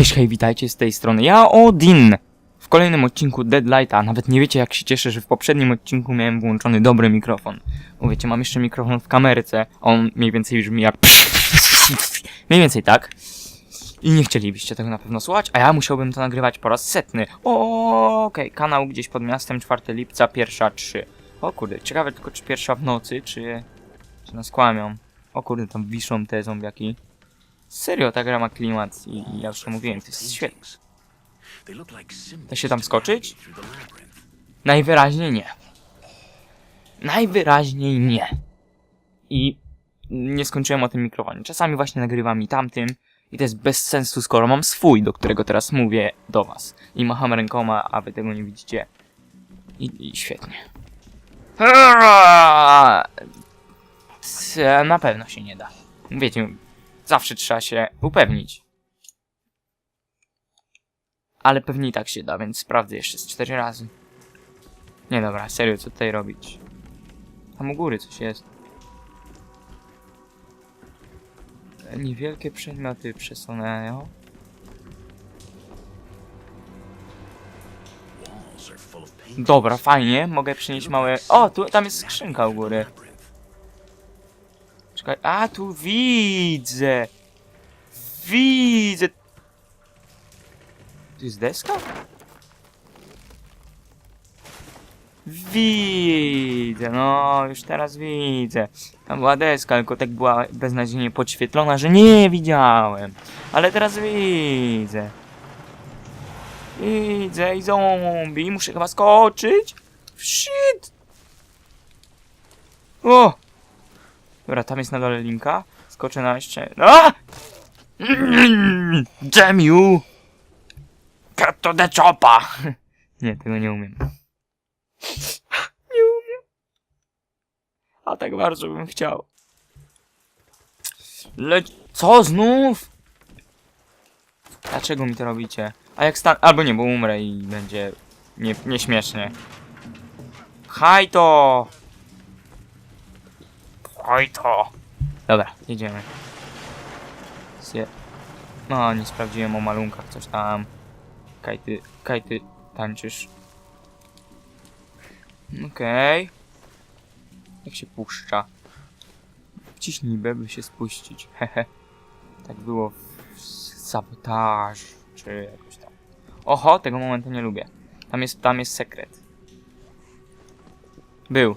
Cześć, hej, witajcie z tej strony. Ja Odin! W kolejnym odcinku Deadlighta. Nawet nie wiecie, jak się cieszę, że w poprzednim odcinku miałem włączony dobry mikrofon. Bo wiecie, mam jeszcze mikrofon w kamerce. On mniej więcej brzmi jak. Mniej więcej tak. I nie chcielibyście tego na pewno słuchać, a ja musiałbym to nagrywać po raz setny. Okej, kanał gdzieś pod miastem, 4 lipca, pierwsza 3. O kurde, ciekawe tylko czy pierwsza w nocy, czy, czy nas kłamią. O kurde, tam wiszą te zombiaki. Serio, ta gra ma klimat i, ja już mówiłem, to jest świetne. Da się tam skoczyć? Najwyraźniej nie. Najwyraźniej nie. I nie skończyłem o tym mikrofonie. Czasami właśnie nagrywam i tamtym i to jest bez sensu, skoro mam swój, do którego teraz mówię do was. I macham rękoma, a wy tego nie widzicie. I, i świetnie. Na pewno się nie da. Wiecie, zawsze trzeba się upewnić. Ale pewnie i tak się da, więc sprawdzę jeszcze z cztery razy. Nie dobra, serio, co tutaj robić? Tam u góry coś jest. Niewielkie przedmioty przesunęją. Dobra, fajnie, mogę przynieść małe... O, tu, tam jest skrzynka u góry. Czekaj, a tu widzę! Widzę! Tu jest deska? Widzę, no już teraz widzę. Tam była deska, tylko tak była beznadziejnie podświetlona, że nie widziałem. Ale teraz widzę. Widzę i zombie. Muszę chyba skoczyć. Shit! O! Dobra, tam jest na dole linka. Skoczę na jeszcze. A! Damn you! Cut to the chopa! Nie, tego nie umiem. Nie umiem. A tak bardzo bym chciał. Le... Co znów? Dlaczego mi to robicie? A jak stan... Albo nie, bo umrę i będzie nie, nieśmiesznie. Haj to! Haj to! Dobra, jedziemy. Zje... No, nie sprawdziłem o malunkach, coś tam. Kaj ty, kaj ty tańczysz. Okej. Jak się puszcza? Wciśnij B, by się spuścić. Hehe. tak było w sabotaż, czy jakoś tam. Oho, tego momentu nie lubię. Tam jest, tam jest sekret. Był.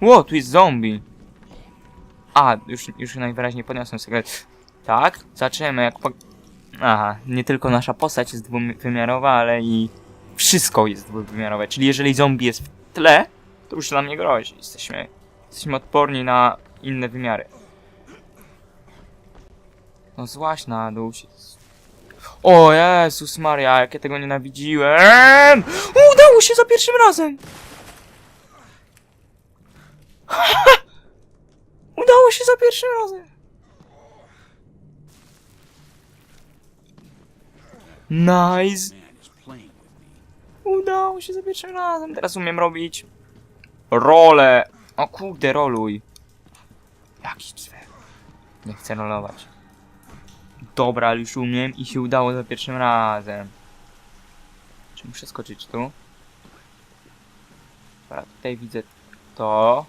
Ło, tu jest zombie. A, już, już najwyraźniej podniosłem sekret. Tak, zaczynamy jak po... Aha, nie tylko nasza postać jest dwuwymiarowa, ale i wszystko jest dwuwymiarowe. Czyli jeżeli zombie jest w tle, to już nam nie grozi. Jesteśmy, jesteśmy odporni na inne wymiary. No złaś na dół. O Jezus Maria, jak ja tego nienawidziłem! Udało się za pierwszym razem! Udało się za pierwszym razem! Nice! Udało się za pierwszym razem. Teraz umiem robić rolę. O kurde, roluj. Jaki cwer. Nie chcę rolować. Dobra, już umiem i się udało za pierwszym razem. Czy muszę skoczyć tu? Dobra, tutaj widzę to.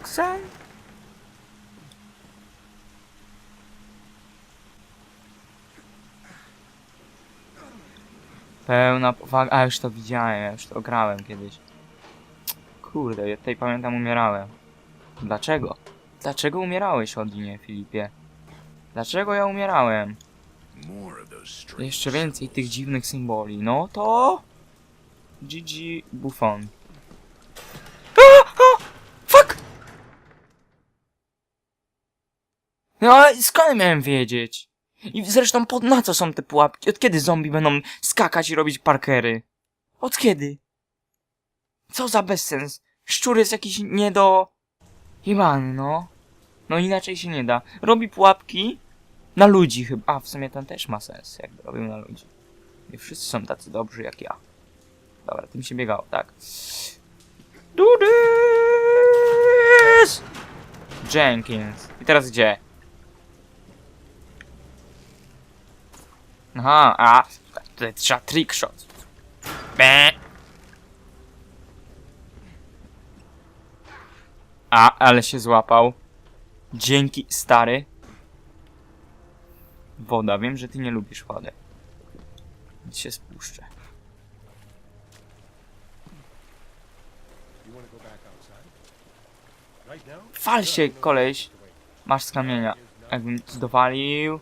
Roxanne. Pełna powaga. A już to widziałem, ja już to grałem kiedyś. Kurde, ja tutaj pamiętam umierałem. Dlaczego? Dlaczego umierałeś, Odinie, Filipie? Dlaczego ja umierałem? Jeszcze więcej tych dziwnych symboli. No to... GG Buffon. A! A! Fuck! No ale skąd miałem wiedzieć? I zresztą pod na co są te pułapki? Od kiedy zombie będą skakać i robić parkery? Od kiedy? Co za bezsens? Szczur jest jakiś nie do... Jebany, no. No inaczej się nie da. Robi pułapki na ludzi chyba. A, w sumie ten też ma sens, jakby robił na ludzi. Nie wszyscy są tacy dobrzy jak ja. Dobra, tym się biegało, tak. Dudys! Jenkins. I teraz gdzie? Aha, a tutaj trzeba trickshot. Be. A, ale się złapał. Dzięki, stary. Woda, wiem, że ty nie lubisz wody. Więc się spuszczę. Fal się, koleś. Masz z kamienia. Jakbym zdowalił.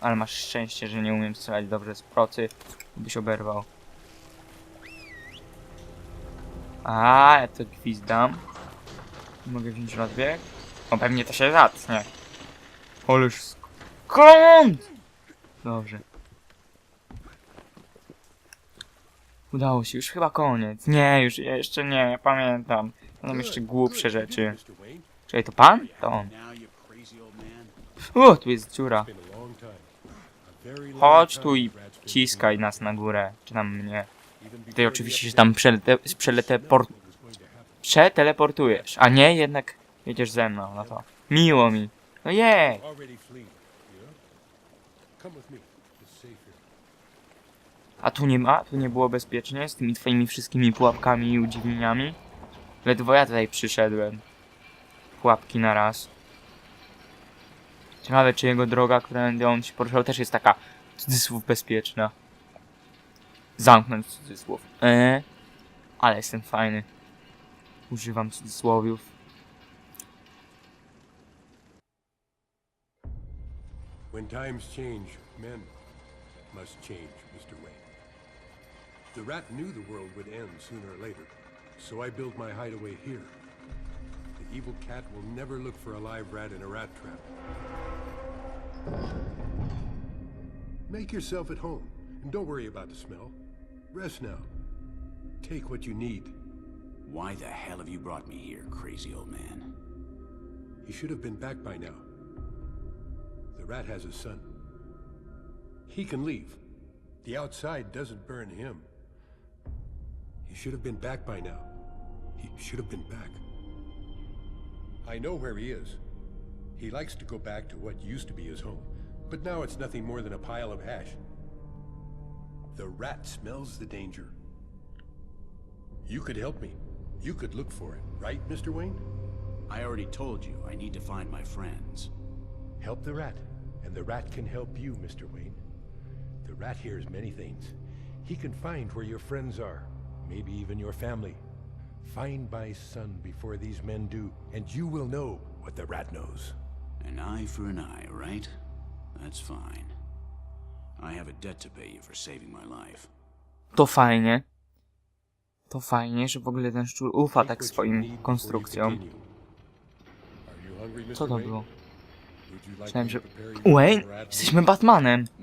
Ale masz szczęście, że nie umiem strzelać dobrze z procy. Byś oberwał. A, ja to gwizdam. Mogę wziąć rozbieg? O, pewnie to się zatnie. Ależ skąd? Dobrze. Udało się, już chyba koniec. Nie, już jeszcze nie, ja pamiętam. Tam jeszcze głupsze rzeczy. Czekaj, to pan? To on. O, tu jest dziura. Chodź tu i ciskaj nas na górę. Czy tam mnie. Ty oczywiście się tam przelete, happen. przeteleportujesz. A nie, jednak jedziesz ze mną, no to miło mi. No je! Already fleeing, yeah? Come with me. It's safe here. A tu nie ma? Tu nie było bezpiecznie z tymi twoimi wszystkimi pułapkami i udziwnieniami? Ledwo ja tutaj przyszedłem. Pułapki na raz. Ciekawe, czy jego droga, którędy on się poruszał, też jest taka cudzysłów bezpieczna. Zamknąć cudzysłów. Eee, ale jestem fajny. Używam cudzysłowiów. When times change, men must change, Mr. Wayne. The rat knew the world would end sooner or later, so I built my hideaway here. The evil cat will never look for a live rat in a rat trap. Make yourself at home, and don't worry about the smell. Rest now. Take what you need. Why the hell have you brought me here, crazy old man? He should have been back by now. The rat has a son. He can leave. The outside doesn't burn him. He should have been back by now. He should have been back. I know where he is. He likes to go back to what used to be his home, but now it's nothing more than a pile of hash. The rat smells the danger. You could help me. You could look for it, right, Mr. Wayne? I already told you I need to find my friends. Help the rat, and the rat can help you, Mr. Wayne. The rat hears many things. He can find where your friends are, maybe even your family. Find my son before these men do, and you will know what the rat knows. An eye for an eye, right? That's fine. I have a debt to pay you for saving my life. To fajnie. To fajnie, że w ogóle ten szczur ufa tak swoim konstrukcjom. Co to było? Myślałem, że... Wayne, jesteśmy Batmanem.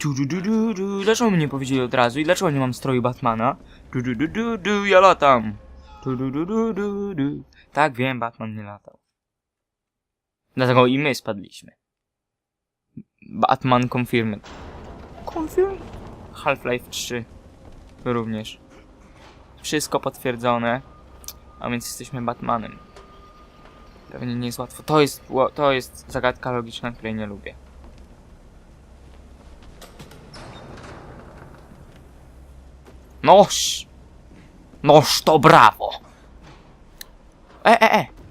Du, du, du, du, du. Dlaczego mi nie powiedzieli od razu i dlaczego nie mam stroju Batmana? Du, du, du, du, du, ja latam. Du, du, du, du, du. Tak, wiem, Batman nie latał. Dlatego i my spadliśmy. Batman confirmed. Confirm? Half-Life 3. Również. Wszystko potwierdzone. A więc jesteśmy Batmanem. Pewnie nie jest łatwo. To jest, to jest zagadka logiczna, której nie lubię. Noż! Noż to brawo! E, e, e!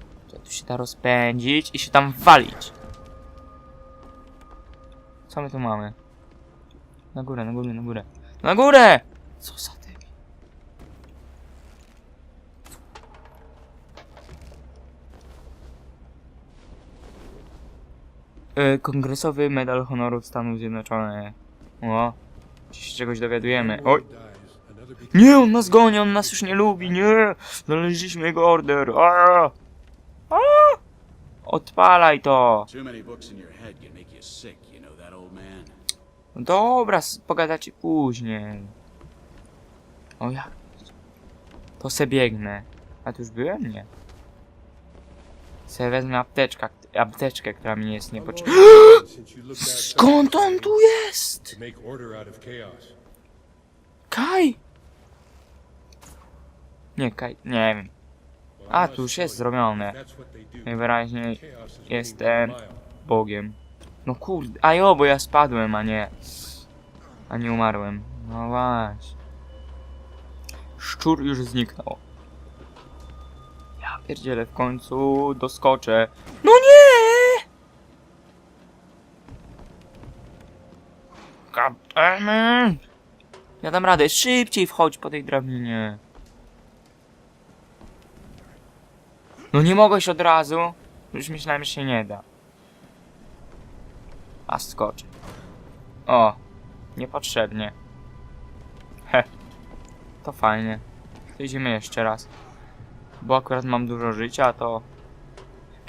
Się da rozpędzić i się tam walić. Co my tu mamy? Na górę, na górę, na górę. Na górę! Co za. Y, Kongresowy Medal Honoru Stanów Zjednoczonych. O, się czegoś dowiadujemy. Oj! Nie, on nas goni, on nas już nie lubi, nie! Znaleźliśmy jego order. A! Odpalaj to! No Dobra, pogadacie później. O ja. To se biegnę. A tu już byłem? Nie. Se wezmę apteczka, apteczkę, która mi jest niepotrzebna. Skąd on tu jest? Kaj! Nie, Kaj, nie wiem. A, tu już jest zrobione. Najwyraźniej jestem. Bogiem. No kurde, a jo, bo ja spadłem, a nie... A nie umarłem. No właśnie. Szczur już zniknął. Ja pierdzielę, w końcu doskoczę. No nie! Goddammit! Ja dam radę, szybciej wchodź po tej drabinie. No nie mogłeś od razu? Już myślałem, że się nie da. A skoczy. O, niepotrzebnie. He, to fajnie. To idziemy jeszcze raz. Bo akurat mam dużo życia, to...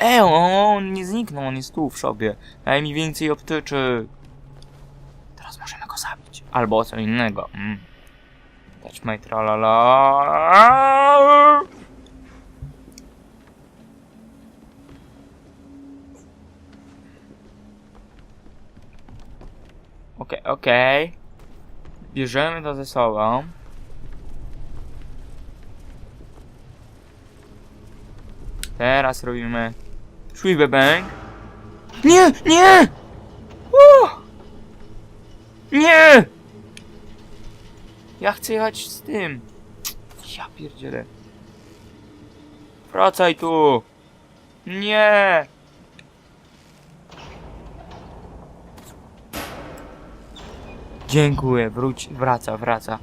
E, on, nie zniknął, on jest tu w szopie. Daj mi więcej obtyczy. Teraz możemy go zabić. Albo co innego. Mm. Touch my tralala. Okej, okej. Bierzemy to ze sobą. Teraz robimy Sweep Bang. Nie, nie! Uh! Nie! Ja chcę jechać z tym. Ja pierdzielę. Wracaj tu! Nie! Dziękuję, wróć, wraca, wraca.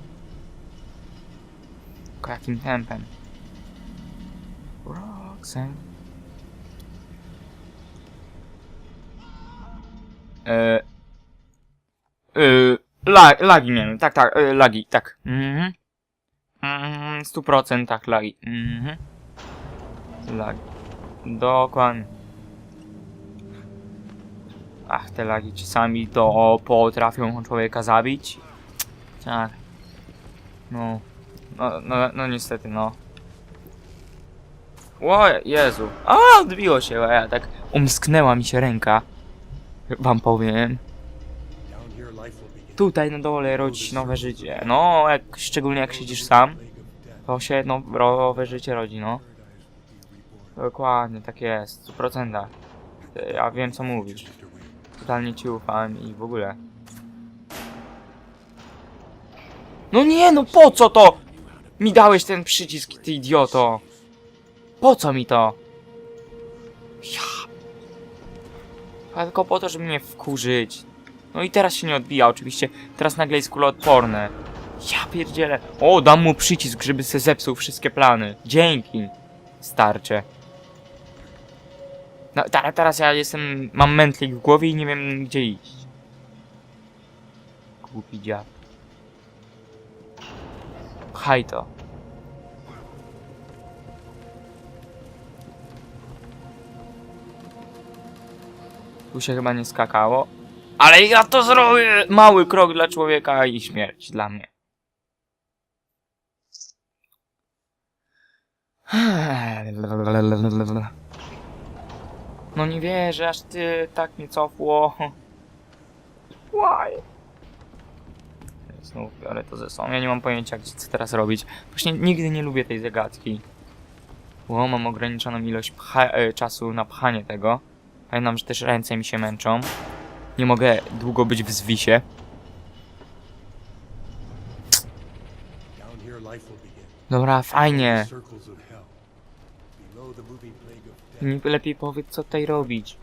Tylko jakim tempem? Roxanne. E, e, la, lagi miałem, tak, tak, e, lagi, tak. Mhm. Mhm, 100% tak, lagi. Mhm. Lagi. Dokładnie. Ach, te lagi czasami to potrafią człowieka zabić. Tak. No. No, no, no niestety, no. O, Jezu. A, odbiło się, a ja tak umsknęła mi się ręka. Wam powiem. Tutaj na dole rodzi nowe życie. No, jak, szczególnie jak siedzisz sam, to się no, nowe życie rodzi, no. Dokładnie, tak jest, w procentach. Ja wiem co mówisz. Totalnie ci ufam i w ogóle. No nie, no po co to? Mi dałeś ten przycisk, ty idioto. Po co mi to? Ja. A tylko po to, żeby mnie wkurzyć. No i teraz się nie odbija, oczywiście. Teraz nagle jest kuloodporne. Ja pierdzielę. O, dam mu przycisk, żeby se zepsuł wszystkie plany. Dzięki. Starcze. No, ta, teraz ja jestem... Mam mętlik w głowie i nie wiem, gdzie iść. Głupi dziad. Pchaj to. Tu się chyba nie skakało. Ale ja to zrobię! Mały krok dla człowieka i śmierć dla mnie. No nie wierzę, aż ty tak mnie cofło. Why? Znów biorę to ze sobą. Ja nie mam pojęcia, gdzie- co teraz robić. Właśnie nigdy nie lubię tej zagadki. Bo mam ograniczoną ilość e, czasu na pchanie tego. Pamiętam, że też ręce mi się męczą. Nie mogę długo być w zwisie. Dobra, fajnie. Nie lepiej powiedz, co tutaj robić.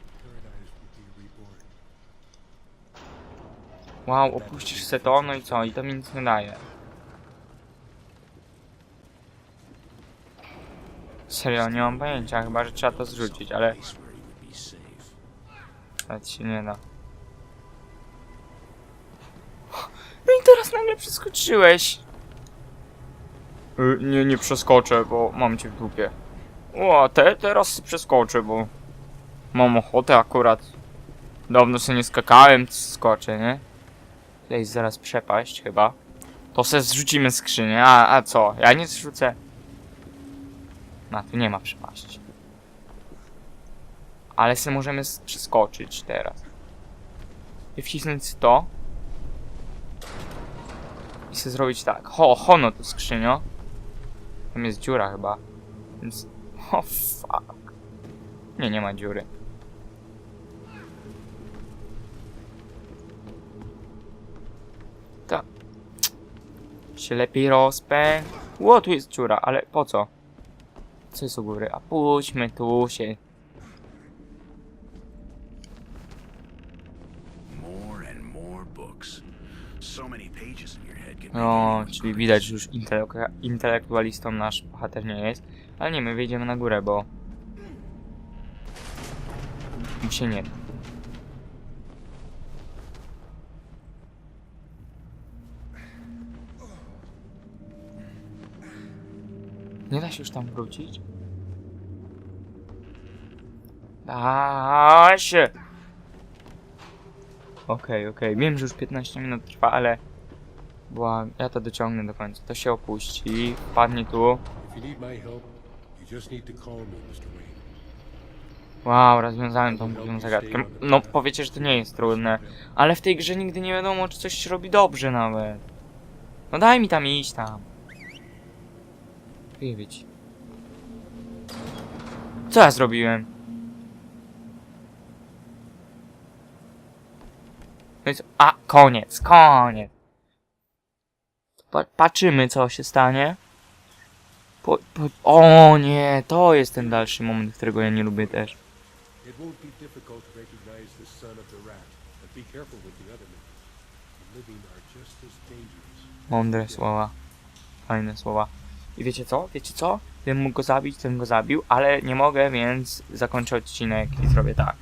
Wow, opuścisz se to, no i co? I to mi nic nie daje. Serio, nie mam pojęcia, chyba, że trzeba to zrzucić, ale nawet się nie da. No i teraz nagle przeskoczyłeś. Y, nie, nie przeskoczę, bo mam cię w dupie. O, te teraz przeskoczę, bo mam ochotę akurat. Dawno sobie nie skakałem, skoczę, nie? Tutaj zaraz przepaść chyba. To se zrzucimy skrzynię, a, a co? Ja nie zrzucę. No, tu nie ma przepaści. Ale se możemy przeskoczyć teraz. I wcisnąć to. I se zrobić tak. Ho, hono tu skrzynio. Tam jest dziura chyba. Więc... O fuck. Nie, nie ma dziury. Tak. Się lepiej rozpę. Ło, tu jest dziura, ale po co? Co jest u góry? A pójdźmy tu się. No, czyli widać, że już intelektualistą nasz bohater nie jest. Ale nie, my wyjdziemy na górę, bo... Mi się nie da. Nie da się już tam wrócić? Da się! Okej, okej, wiem, że już 15 minut trwa, ale... Była, ja to dociągnę do końca. To się opuści, wpadnie tu. Just need to call me, Mr. Wayne. Wow, rozwiązałem tą główną zagadkę. No, powiecie, że to nie jest trudne, ale w tej grze nigdy nie wiadomo, czy coś się robi dobrze nawet. No daj mi tam iść tam. Wyjść. Co ja zrobiłem? No i co? A, koniec, koniec. Pa patrzymy, co się stanie. Po, po, o nie, to jest ten dalszy moment, którego ja nie lubię też. It won't be difficult to recognize the son of the rat, but be careful with the other men. The living are just as dangerous. Mądre słowa. Fajne słowa. I wiecie co? Wiecie co? Gdybym mógł go zabić, bym go zabił, ale nie mogę, więc zakończę odcinek i zrobię tak.